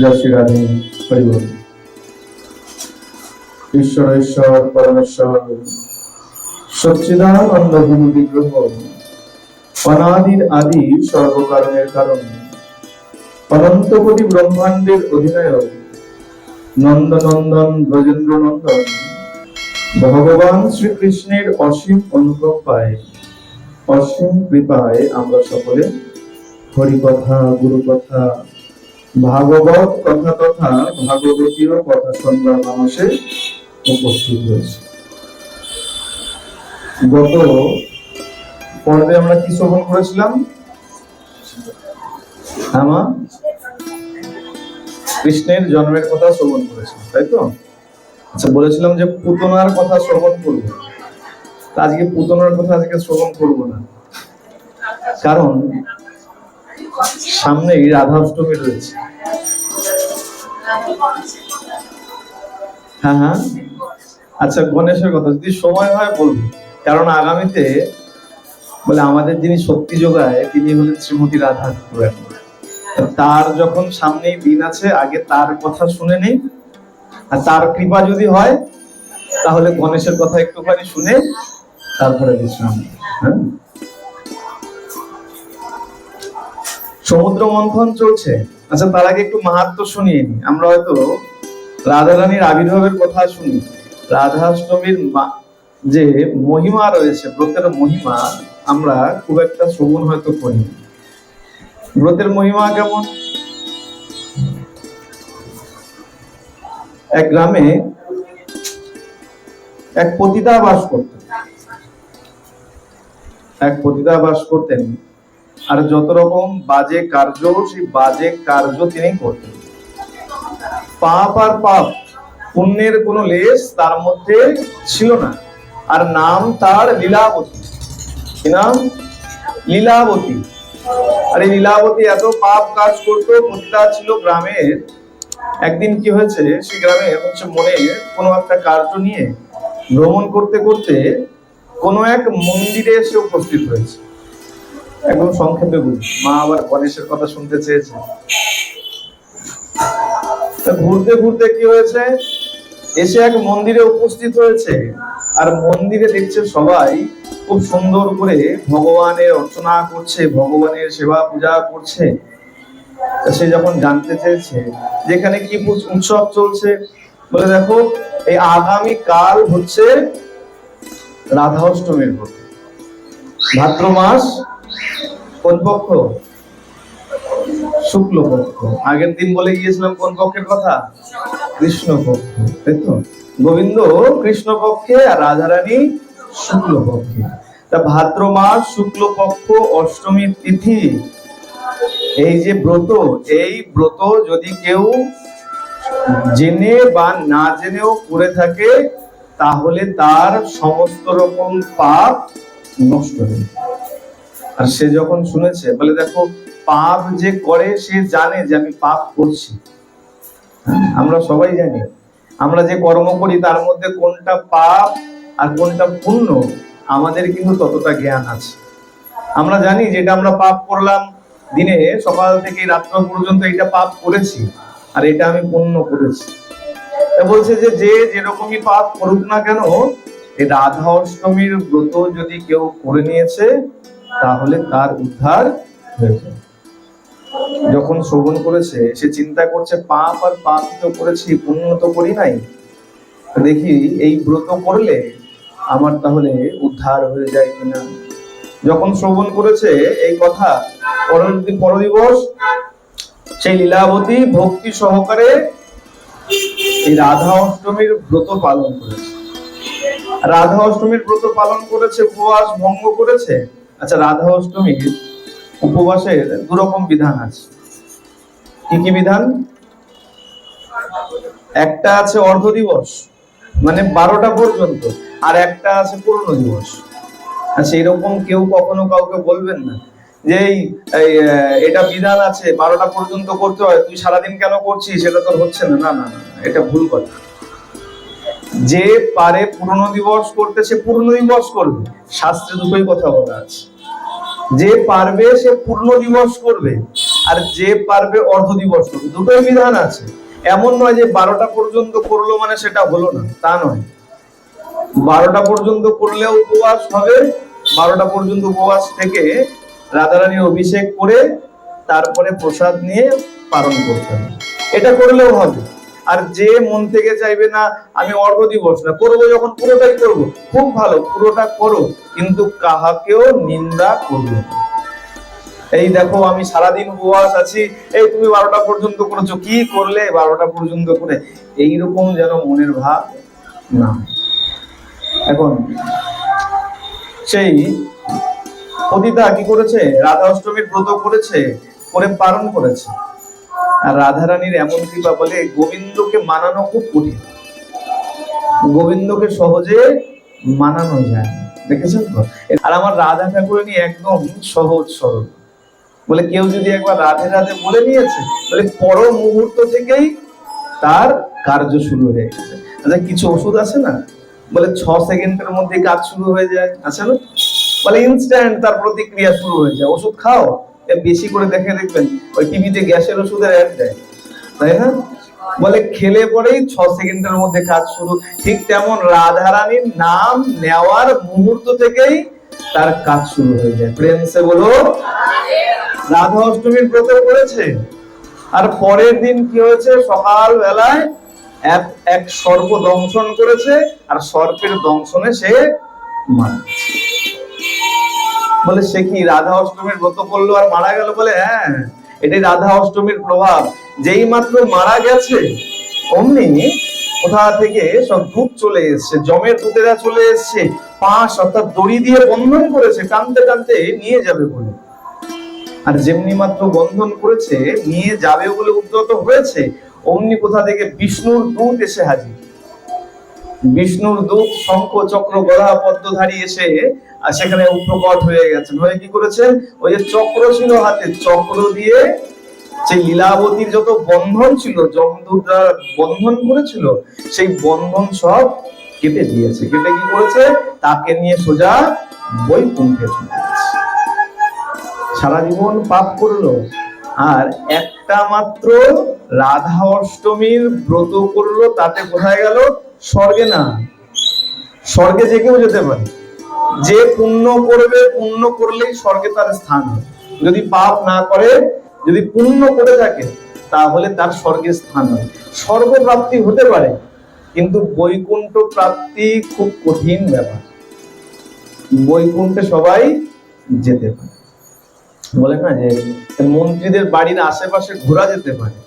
জয় শ্রী রাধে হরিবল ঈশ্বর ঈশ্বর, পরমেশ্বর সচ্চিদানন্দ গুরু বিগ্রহ, অনাদির আদি কারণ অনন্ত কোটি ব্রহ্মাণ্ডের অধিনায়ক, নন্দনন্দন ব্রজেন্দ্র নন্দন ভগবান শ্রীকৃষ্ণের অসীম অনুভব পায় অসীম কৃপায় আমরা সকলে হরিকথা, গুরুকথা ভাগবত কথা তথা ভাগবতীয় কথা শুনবার মানুষে উপস্থিত হয়েছে। গত পর্বে আমরা কি শ্রবণ করেছিলাম? আমা কৃষ্ণের জন্মের কথা শ্রবণ করেছিলাম, তাই তো? আচ্ছা বলেছিলাম যে পুতনার কথা শ্রবণ করব। আজকে পুতনার কথা আজকে শ্রবণ করব না। কারণ সামনেই রাধাষ্টমী রয়েছে। হ্যাঁ হ্যাঁ। আচ্ছা গণেশের কথা, যদি সময় হয় বলব কারণ আগামীতে বলে আমাদের যিনি শক্তি যোগায়, তিনি হলেন শ্রীমতী রাধা তার যখন সামনেই দিন আছে, আগে তার কথা শুনে নেই আর তার কৃপা যদি হয়, তাহলে গণেশের কথা একটুখানি শুনে তারপরে বিশ্রাম হ্যাঁ? সমুদ্র মন্থন চলছে। আচ্ছা তার আগে একটু মাহাত্ম শুনিয়ে নি। আমরা হয়তো রাধারানীর আবির্ভাবের কথা শুনি। রাধাষ্টমীর যে মহিমা রয়েছে, ব্রতের মহিমা, আমরা খুব একটা শ্রবণ হয়তো করি ব্রতের মহিমা কেমন? এক গ্রামে এক পতিতা বাস করতেন। এক পতিতা বাস করতেন। আর যত রকম বাজে কার্য, সেই বাজে কার্য তিনি করতেন পাপ আর পাপ, পুণ্যের কোনো লেশ তার মধ্যে ছিল না, আর নাম তার লীলাবতী। কি নাম? লীলাবতী। আর এই লীলাবতী এত পাপ কাজ করতো পতিতা ছিল গ্রামের। একদিন কি হয়েছে, সেই গ্রামে হচ্ছে মনে কোনো একটা কার্য নিয়ে ভ্রমণ করতে করতে কোনো এক মন্দিরে এসে উপস্থিত হয়েছে। একদম সংক্ষেপে বলি। মা আবার গণেশের কথা শুনতে চেয়েছে। ঘুরতে ঘুরতে কি হয়েছে? এসে এক মন্দিরে উপস্থিত হয়েছে। আর মন্দিরে দেখছে সবাই খুব সুন্দর করে ভগবানের অর্চনা করছে, ভগবানের সেবা পূজা করছে। সে যখন জানতে চেয়েছে যেখানে কি উৎসব চলছে, বলে দেখো, এই আগামী কাল হচ্ছে রাধা অষ্টমীর ভাদ্র মাস কোন পক্ষ? শুক্ল পক্ষ আগের দিন বলে গিয়েছিলাম কোন পক্ষের কথা? কৃষ্ণ পক্ষ তাই তো গোবিন্দ কৃষ্ণ পক্ষে আর রাধারানী শুক্ল পক্ষে তা ভাদ্র মাস শুক্ল পক্ষ অষ্টমীর তিথি, এই যে ব্রত, এই ব্রত যদি কেউ জেনে বা না জেনেও করে থাকে, তাহলে তার সমস্ত রকম পাপ নষ্ট হয়ে। আর সে যখন শুনেছে, বলে দেখো, পাপ যে করে, সে জানে যে আমি পাপ করছি। আমরা সবাই জানি। আমরা যে কর্ম করি, তার মধ্যে কোনটা পাপ আর কোনটা পুণ্য, আমাদের কিন্তু ততটা জ্ঞান আছে। আমরা জানি যেটা আমরা পাপ করলাম দিনে, সকাল থেকে রাত্র পর্যন্ত এটা পাপ করেছি, আর এটা আমি পুণ্য করেছি। বলছে যে যে যেরকমই পাপ করুক না কেন, এই রাধা অষ্টমীর ব্রত যদি কেউ করে নিয়েছে তাহলে তার উদ্ধার হয়েছে। যখন শ্রবণ করেছে, সে চিন্তা করছে, পাপ আর পাপ তো করেছি, পুণ্য তো করি নাই। দেখি এই ব্রত করলে আমার তাহলে উদ্ধার হয়ে যায় কিনা। যখন শ্রবণ করেছে, এই কথা পরদিবস সেই লীলাবতী ভক্তি সহকারে এই রাধা অষ্টমীর ব্রত পালন করেছে। রাধা অষ্টমীর ব্রত পালন করেছে, উপবাস ভঙ্গ করেছে। আচ্ছা রাধা অষ্টমীর উপবাসের দু রকম বিধান আছে। কি কি বিধান? একটা আছে অর্ধ দিবস মানে বারোটা পর্যন্ত আর একটা আছে পূর্ণ দিবস। আচ্ছা এরকম কেউ কখনো কাউকে বলবেন না যে এটা বিধান আছে বারোটা পর্যন্ত করতে হয় তুই সারাদিন কেন করছিস? সেটা তোর হচ্ছে না না না না না, এটা ভুল কথা। যে পারে পূর্ণ দিবস করতে সে পূর্ণ দিবস করবে। শাস্ত্রে দুটোই কথা বলা আছে। যে পারবে সে পূর্ণ দিবস করবে, আর যে পারবে অর্ধ দিবস করবে। দুটোই বিধান আছে। এমন নয় যে বারোটা পর্যন্ত করল মানে সেটা হলো না, তা নয়। বারোটা পর্যন্ত করলেও উপবাস হবে, বারোটা পর্যন্ত উপবাস থেকে রাধারানীর অভিষেক করে তারপরে প্রসাদ নিয়ে পালন করতে হবে। এটা করলেও হবে। আর যে মন থেকে চাইবে না, আমি অর্ঘ দিবস না। করব যখন, পুরোটাই করব। খুব ভালো, পুরোটা করো, কিন্তু কাহাকেও নিন্দা করবে এই দেখো, আমি সারাদিন উপবাস আছি। এই তুমি বারোটা পর্যন্ত করেছ, কি করলে বারোটা পর্যন্ত করে? এইরকম যেন মনের ভাব না এখন, সেই পতিতা কি করেছে? রাধা অষ্টমীর ব্রত করেছে, করে পালন করেছে। আর রাধারানীর এমন কৃপা বলে গোবিন্দকে মানানো খুব কঠিন। গোবিন্দকে সহজে মানানো যায় দেখেছেন তো? আর আমার রাধা ঠাকুরানী একদম সহজ সরল। বলে কেউ যদি একবার রাধে রাধে বলে নিয়েছে বলে পর মুহূর্ত থেকেই তার কার্য শুরু হয়ে গেছে। আচ্ছা কিছু ওষুধ আছে না? বলে ছ সেকেন্ডের মধ্যে কাজ শুরু হয়ে যায়। আছে না? বলে ইনস্ট্যান্ট তার প্রতিক্রিয়া শুরু হয়ে যায়। ওষুধ খাও? বেশি করে দেখে দেখবেন, ওই টিভিতে গ্যাসের ওষুধের অ্যাড দেয়। তাই না? বলে খেলে পরেই ছ সেকেন্ডের মধ্যে কাজ শুরু। ঠিক তেমন রাধারানীর নাম নেওয়ার মুহূর্ত থেকেই তার কাজ শুরু হয়ে যায়। প্রেম সে বলো, রাধা অষ্টমীর ব্রত করেছে? আর পরের দিন কি হয়েছে? সকাল বেলায় এক এক সর্প দংশন করেছে, আর সর্পের দংশনে সে মারা। বলে, সে কি রাধা অষ্টমীর ব্রত করল আর মারা গেল বলে? হ্যাঁ এটাই রাধা অষ্টমীর প্রভাব। যেই মাত্র মারা গেছে, অমনি কোথা থেকে সব দূত চলে এসছে, জমের দূতেরা চলে এসছে, পাশ অর্থাৎ দড়ি দিয়ে বন্ধন করেছে, টানতে টানতে নিয়ে যাবে বলে। আর যেমনি মাত্র বন্ধন করেছে, নিয়ে যাবে বলে উদ্যত হয়েছে, অমনি কোথা থেকে বিষ্ণুর দূত এসে হাজির। বিষ্ণুর দূত শঙ্খ চক্র গদা পদ্মধারী এসে সেখানে প্রকট হয়ে গেছেন। হয়ে কি করেছেন? ওই যে চক্র ছিল হাতে, চক্র দিয়ে সেই লীলাবতীর যত বন্ধন ছিল, যমদূতরা বন্ধন করেছিল, সেই বন্ধন সব কেটে দিয়েছে। কেটে কি করেছে? তাকে নিয়ে সোজা বৈকুণ্ঠে চলে গেছে। সারা জীবন পাপ করল। আর একটা মাত্র রাধা অষ্টমীর ব্রত করল, তাতে কোথায় গেল? স্বর্গে না, স্বর্গে যে কেউ যেতে পারে। যে পুণ্য করবে, পুণ্য করলেই স্বর্গে তার স্থান যদি পাপ না করে, যদি পুণ্য করে থাকে, তাহলে তার স্বর্গে স্থান হয় স্বর্গ প্রাপ্তি হতে পারে, কিন্তু বৈকুণ্ঠ প্রাপ্তি খুব কঠিন ব্যাপার। বৈকুণ্ঠে সবাই যেতে পারে। বলে না যে মন্ত্রীদের বাড়ির আশেপাশে ঘোরা যেতে পারে,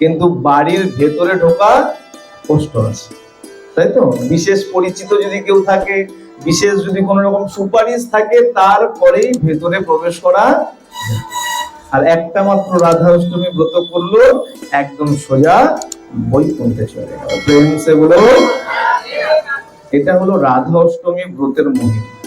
কিন্তু বাড়ির ভেতরে ঢোকা কষ্ট আছে। তাই তো? বিশেষ পরিচিত যদি কেউ থাকে, বিশেষ যদি কোনো রকম সুপারিশ থাকে, তারপরেই ভেতরে প্রবেশ করা আর একটা মাত্র রাধা অষ্টমী ব্রত করল, একদম সোজা বৈকুণ্ঠে চলে গেল। প্রেম সে এটা হলো রাধা অষ্টমী ব্রতের মহিমা।